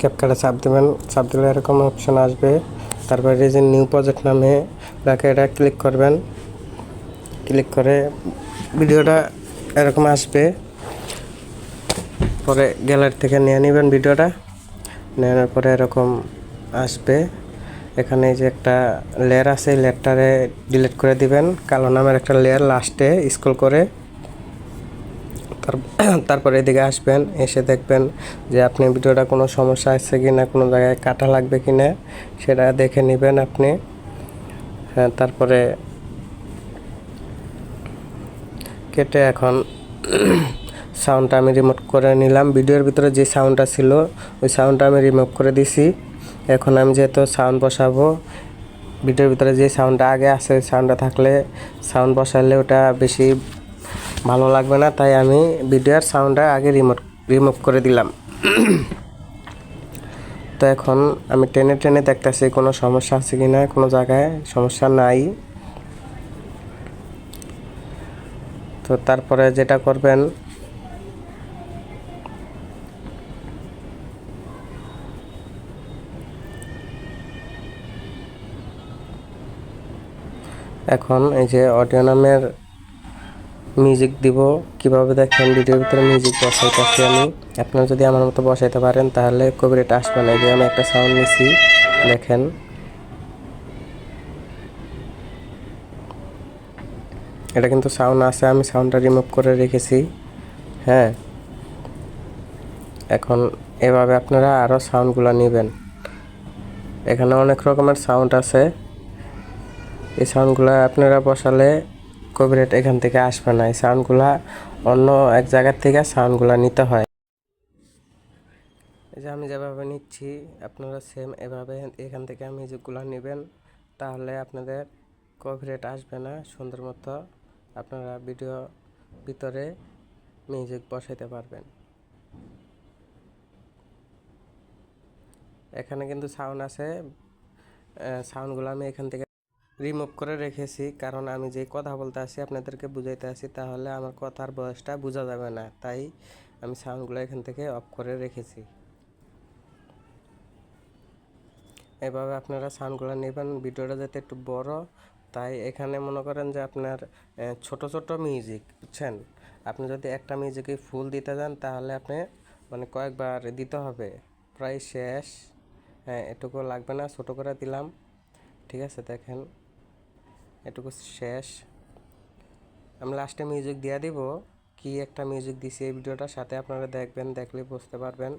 ক্যাপকাটে চাপ দেবেন, চাপ দিলে এরকম অপশন আসবে। তারপরে এই যে নিউ প্রজেক্ট নামে এটা ক্লিক করবেন। ক্লিক করে ভিডিওটা এরকম আসবে। পরে গ্যালারি থেকে নিয়ে নেবেন ভিডিওটা। নেওয়ার পরে এরকম আসবে। এখানে যে একটা লেয়ার আছে লেয়ারটারে ডিলিট করে দিবেন। কালো নামের একটা লেয়ার লাস্টে স্ক্রল করে। তারপরে এদিকে আসবেন, এসে দেখবেন যে আপনি ভিডিওটা কোনো সমস্যা আছে কি না কোনো জায়গায় কাটা লাগবে কি না সেটা দেখে নেবেন আপনি। হ্যাঁ তারপরে কেটে এখন সাউন্ডটা আমি রিমোট করে নিলাম। ভিডিওর ভিতরে যে সাউন্ডটা ছিল, ওই সাউন্ডটা আমি রিমুভ করে দিছি। এখন আমি যেহেতু সাউন্ড বসাবো, ভিডিওর ভিতরে যে সাউন্ডটা আগে আসে সাউন্ডটা থাকলে সাউন্ড বসালে ওটা বেশি ভালো লাগবে না, তাই আমি ভিডিওর সাউন্ডটা আগে রিমোট রিমুভ করে দিলাম। তো এখন আমি টেনে টেনে দেখতেছি কোনো সমস্যা আছে কি না কোনো জায়গায় সমস্যা নাই। তো তারপরে যেটা করবেন, এখন এই যে অডিও নামের মিউজিক দিব, কীভাবে দেখেন ভিডিওর ভিতরে মিউজিক বসাইতেছি আমি। আপনারা যদি আমার মতো বসাইতে পারেন, তাহলে কবিরেট আসবে না। যে আমি একটা সাউন্ড নিছি, দেখেন। এটা কিন্তু সাউন্ড আছে, আমি সাউন্ডটা রিমুভ করে রেখেছি। হ্যাঁ। এখন এভাবে আপনারা আরও সাউন্ডগুলো নেবেন। এখানে অনেক রকমের সাউন্ড আছে। এই সাউন্ডগুলো আপনারা বসালে কপিরাইট এখান থেকে আসবে না। এই সাউন্ডগুলা অন্য এক জায়গার থেকে সাউন্ডগুলো নিতে হয়। এই যে আমি যেভাবে নিচ্ছি, আপনারা সেম এভাবে এখান থেকে মিউজিকগুলো নেবেন, তাহলে আপনাদের কপিরাইট আসবে না। সুন্দর মতো আপনারা ভিডিও ভিতরে মিউজিক বসাইতে পারবেন। এখানে কিন্তু সাউন্ড আছে। সাউন্ডগুলো আমি এখান থেকে রিমুভ করে রেখেছি। কারণ আমি যে কথা বলতে আসি, আপনাদেরকে বুঝাইতে আসি, তাহলে আমার কথার বয়সটা বোঝা যাবে না। তাই আমি সাউন্ডগুলো এখান থেকে অফ করে রেখেছি। এভাবে আপনারা সাউন্ডগুলো নেবেন, ভিডিওটা যাতে একটু বড়। তাই এখানে মনে করেন যে আপনার ছোট ছোট মিউজিক বুঝছেন? আপনি যদি একটা মিউজিকে ফুল দিতে যান, তাহলে আপনি মানে কয়েকবার দিতে হবে। প্রায় শেষ। হ্যাঁ এটুকু লাগবে না, ছোটো করে দিলাম। ঠিক আছে, দেখেন। এটুকু শেষ। আমি লাস্টে মিউজিক দিয়ে দিব। কি একটা মিউজিক দিছি এই ভিডিওটার সাথে আপনারা দেখবেন, দেখলে বুঝতে পারবেন।